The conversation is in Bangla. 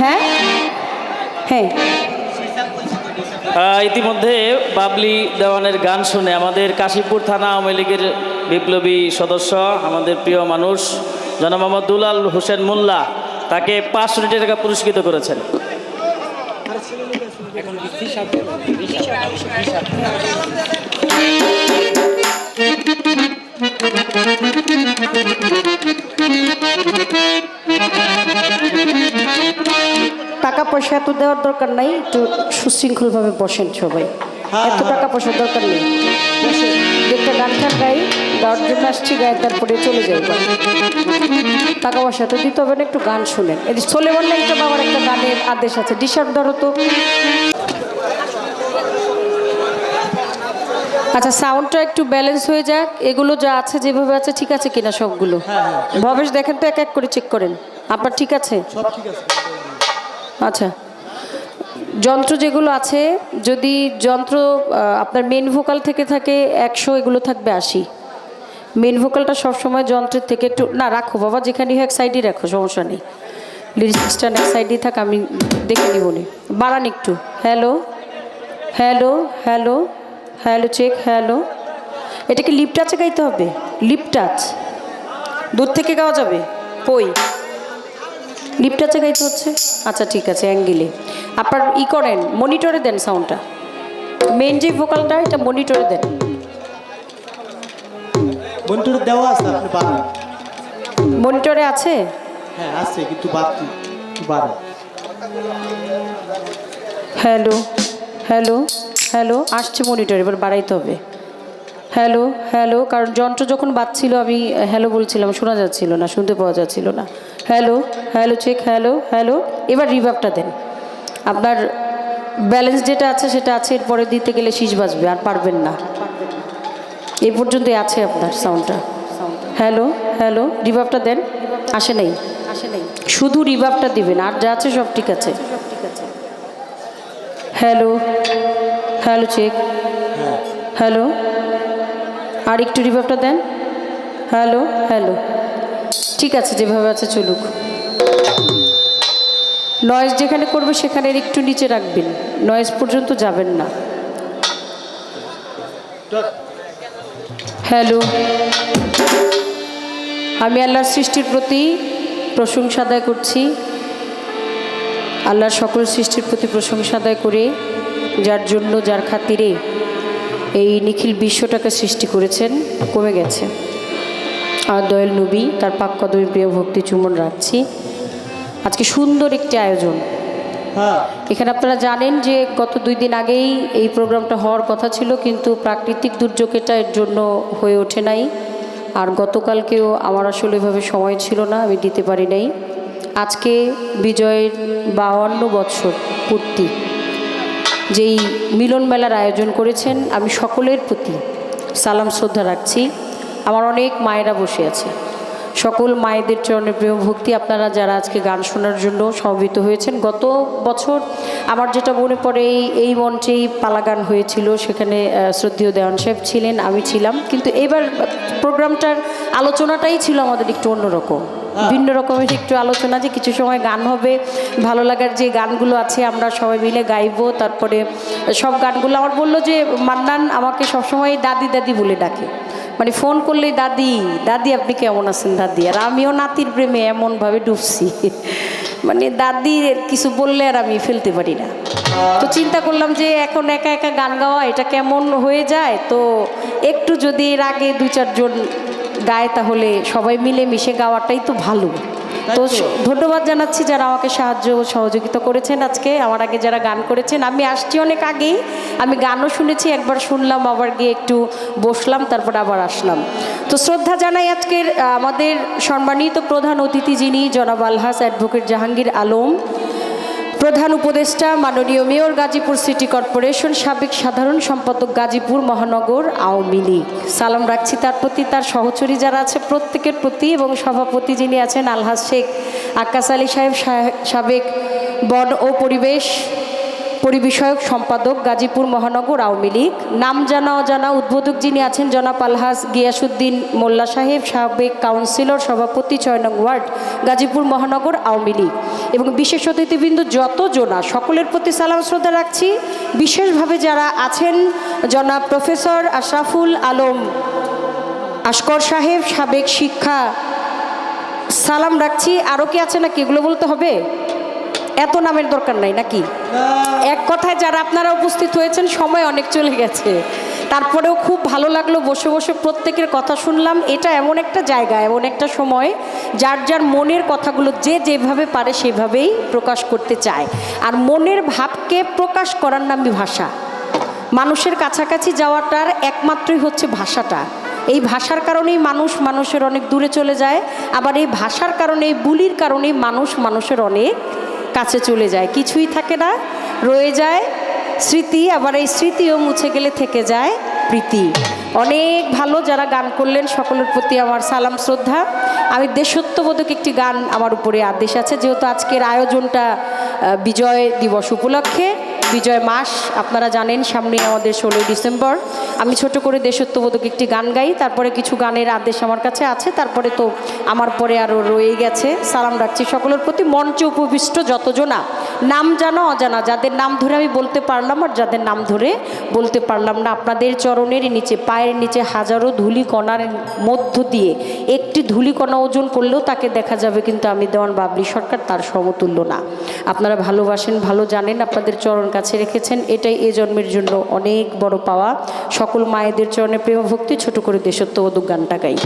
হ্যাঁ? হ্যাঁ। ইতিমধ্যে বাবলি দেওয়ানের গান শুনে আমাদের কাশীপুর থানা আওয়ামী লীগের বিপ্লবী সদস্য, আমাদের প্রিয় মানুষ, জনাব মোহাম্মদ দুলাল হোসেন মোল্লা, তাকে পাঁচশো কোটি টাকা পুরস্কৃত করেছেন। টাকা এত দেওয়ার দরকার নাই একটু সুশৃঙ্খলভাবে বসেন সবাই। এত টাকা পয়সার দরকার নেই। একটা গান টান গাই গাওয়ার জন্য আসছি গায়ে তারপরে চলে যাই। টাকা পয়সা তো দিতে হবে না একটু গান শুনেন। এই চলে বললে একটা বাবার একটা গানের আদেশ আছে ডিসার্ভ ধরো তো। আচ্ছা সাউন্ডটা একটু ব্যালেন্স হয়ে যাক। এগুলো যা আছে যেভাবে আছে ঠিক আছে কিনা সবগুলো? ভবেশ দেখেন তো এক এক করে চেক করেন। আপনার ঠিক আছে। আচ্ছা। যন্ত্র যেগুলো আছে, যদি যন্ত্র আপনার মেন ভোকাল থেকে থাকে একশো, এগুলো থাকবে আশি। মেন ভোকালটা সবসময় যন্ত্রের থেকে একটু, না, রাখো বাবা, যেখানে এক সাইডে রাখো, সমস্যা নেই। লিরিক্সটা এক সাইডেই থাক, আমি দেখে নিব নি। বাড়ান একটু। Hello hello hello hello check hello এটাকে লিপ টাচে গাইতে হবে। লিপ টাচ দূর থেকে গাওয়া যাবে? কই? লিপ টাচে গাইতে হচ্ছে? আচ্ছা ঠিক আছে অ্যাঙ্গেলে আপনার ই করেন মনিটরে দেন সাউন্ডটা মেন যে ভোকালটা এটা মনিটরে দেন। মনিটর দেওয়া আছে আপনি বাড়ান মনিটরে আছে? হ্যাঁ আছে কিন্তু বাড়তি বাড়ান। হ্যালো হ্যালো হ্যালো আসছে মনিটর এবার বাড়াইতে হবে। হ্যালো হ্যালো কারণ যন্ত্র যখন বাজছিল আমি হ্যালো বলছিলাম শোনা যাচ্ছিল না শুনতে পাওয়া যাচ্ছিল না। Hello hello check hello hello এবার রিভাবটা দেন। আপনার ব্যালেন্স যেটা আছে, সেটা আছে, এরপরে দিতে গেলে শীষ বাজবে আর পারবেন না। এই পর্যন্তই আছে আপনার সাউন্ডটা হ্যালো হ্যালো রিভাবটা দেন। আসে নাই। আসে নাই শুধু রিভাবটা দিবেন, আর যা আছে সব ঠিক আছে। হ্যালো হ্যালো চেক হ্যালো আর একটু রিভাবটা দেন। হ্যালো হ্যালো ঠিক আছে, যেভাবে আছে চলুক। নয়েজ যেখানে করবে সেখানে একটু নিচে রাখবেন। নয়েজ পর্যন্ত যাবেন না। হ্যালো আমি আল্লাহর সৃষ্টির প্রতি প্রশংসা আদায় করছি। আল্লাহর সকল সৃষ্টির প্রতি প্রশংসা আদায় করে, যার জন্য, যার খাতিরে এই নিখিল বিশ্বটাকে সৃষ্টি করেছেন, কমে গেছে। আর দয়াল নবী, তার পাক প্রিয় ভক্তি চুমন রাখছি। আজকে সুন্দর একটি আয়োজন। হ্যাঁ। এখানে আপনারা জানেন যে গত দুই দিন আগেই এই প্রোগ্রামটা হওয়ার কথা ছিল কিন্তু প্রাকৃতিক দুর্যোগ এটা এর জন্য হয়ে ওঠে নাই। আর গতকালকেও আমার আসলে এভাবে সময় ছিল না আমি দিতে পারি নাই। আজকে বিজয়ের বাউান্ন বৎসর পূর্তি যেই মিলন মেলার আয়োজন করেছেন আমি সকলের প্রতি সালাম শ্রদ্ধা রাখছি। আমার অনেক মায়েরা বসে আছে। সকল মায়েদের চরণে প্রেম ভক্তি, আপনারা যারা আজকে গান শোনার জন্য সমবেত হয়েছেন, গত বছর আমার যেটা মনে পড়ে, এই এই মঞ্চেই পালা গান হয়েছিল, সেখানে শ্রদ্ধেয় দেওয়ান সাহেব ছিলেন, আমি ছিলাম, কিন্তু এবার প্রোগ্রামটার আলোচনাটাই ছিল আমাদের একটু অন্যরকম। ভিন্ন রকমের একটু আলোচনা যে কিছু সময় গান হবে, ভালো লাগার যে গানগুলো আছে আমরা সবাই মিলে গাইবো, তারপরে সব গানগুলো আমার বলল যে, মান্নান আমাকে সবসময় দাদি দাদি বলে ডাকে। মানে ফোন করলেই, দাদি দাদি আপনি কেমন আছেন দাদি? আর আমিও নাতির প্রেমে এমনভাবে ডুবছি। মানে দাদি কিছু বললে আর আমি ফেলতে পারি না। তো চিন্তা করলাম যে, এখন একা একা গান গাওয়া, এটা কেমন হয়ে যায়? তো একটু যদি এর আগে দুই চারজন গায় তাহলে সবাই মিলে মিশে গাওয়াটাই তো ভালো। তো ধন্যবাদ জানাচ্ছি যারা আমাকে সাহায্য সহযোগিতা করেছেন আজকে। আমার আগে যারা গান করেছেন আমি আসছি অনেক আগেই। আমি গানও শুনেছি একবার শুনলাম আবার গিয়ে একটু বসলাম তারপর আবার আসলাম। তো শ্রদ্ধা জানাই আজকের আমাদের সম্মানিত প্রধান অতিথি যিনি জনাব আলহাস অ্যাডভোকেট জাহাঙ্গীর আলম। প্রধান উপদেষ্টা মাননীয় মেয়র গাজীপুর সিটি কর্পোরেশন সাবেক সাধারণ সম্পাদক গাজীপুর মহানগর আওয়ামী লীগ। সালাম রাখছি তার প্রতি, তার সহচরী যারা আছে প্রত্যেকের প্রতি এবং সভাপতি যিনি আছেন আলহাজ শেখ আক্কাস আলী সাহেব সাবেক বন ও পরিবেশ পরিবিষয়ক সম্পাদক গাজীপুর মহানগর আওয়ামী লীগ। নাম জানা অজানা উদ্বোধক যিনি আছেন জনাব আলহাজ গিয়াসুদ্দিন মোল্লা সাহেব, সাবেক কাউন্সিলর সভাপতি ছয় নং ওয়ার্ড, গাজীপুর মহানগর আওয়ামী লীগ। এবং বিশেষ অতিথিবৃন্দ যত জোনা সকলের প্রতি সালাম শ্রদ্ধা রাখছি। বিশেষভাবে যারা আছেন জনাব প্রফেসর আশরাফুল আলম আশকর সাহেব, সাবেক শিক্ষা, সালাম রাখছি। আরও কি আছে নাকি? এগুলো বলতে হবে? এত নামের দরকার নাই নাকি? এক কথায় যারা আপনারা উপস্থিত হয়েছেন, সময় অনেক চলে গেছে। তারপরেও খুব ভালো লাগল, বসে বসে প্রত্যেকের কথা শুনলাম। এটা এমন একটা জায়গা, এমন একটা সময়, যার যার মনের কথাগুলো যে যেভাবে পারে সেভাবেই প্রকাশ করতে চায়। আর মনের ভাবকে প্রকাশ করার নামই ভাষা। মানুষের কাছাকাছি যাওয়াটার একমাত্রই হচ্ছে ভাষাটা। এই ভাষার কারণেই মানুষ মানুষের অনেক দূরে চলে যায়, আবার এই ভাষার কারণে বুলির কারণেই মানুষ মানুষের অনেক কাছে চলে যায়। কিছুই থাকে না, রয়ে যায়। স্মৃতি, আবার এই স্মৃতিও মুছে গেলে থেকে যায় প্রীতি। অনেক ভালো যারা গান করলেন, সকলের প্রতি আমার সালাম, শ্রদ্ধা। আমি দেশত্ববোধক একটি গান আমার উপরে আদেশ আছে, যেহেতু আজকের আয়োজনটা বিজয় দিবস উপলক্ষে। বিজয় মাস, আপনারা জানেন সামনে আমাদের ষোলোই ডিসেম্বর। আমি ছোট করে দেশত্ববোধক একটি গান গাই, তারপরে কিছু গানের আদেশ আমার কাছে আছে, তারপরে তো আমার পরে আরও রয়ে গেছে। সালাম রাখছি সকলের প্রতি, মঞ্চে উপবিষ্ট যতজনা নাম জানা অজানা, যাদের নাম ধরে আমি বলতে পারলাম আর যাদের নাম ধরে বলতে পারলাম না, আপনাদের চরণের নিচে, পায়ের নিচে হাজারো ধূলিকণার মধ্য দিয়ে। একটি ধূলিকণা ওজন করলেও তাকে দেখা যাবে, কিন্তু আমি দেওয়ান বাবলি সরকার তার সমতুল্য না। আপনারা ভালোবাসেন, ভালো জানেন, আপনাদের চরণ কাছে রেখেছেন। এটাই এ জন্মের জন্য অনেক বড় পাওয়া। সকল মায়েদের চরণে প্রেমভক্তি, ছোট করে দেশত্ব ও গানটা গাই।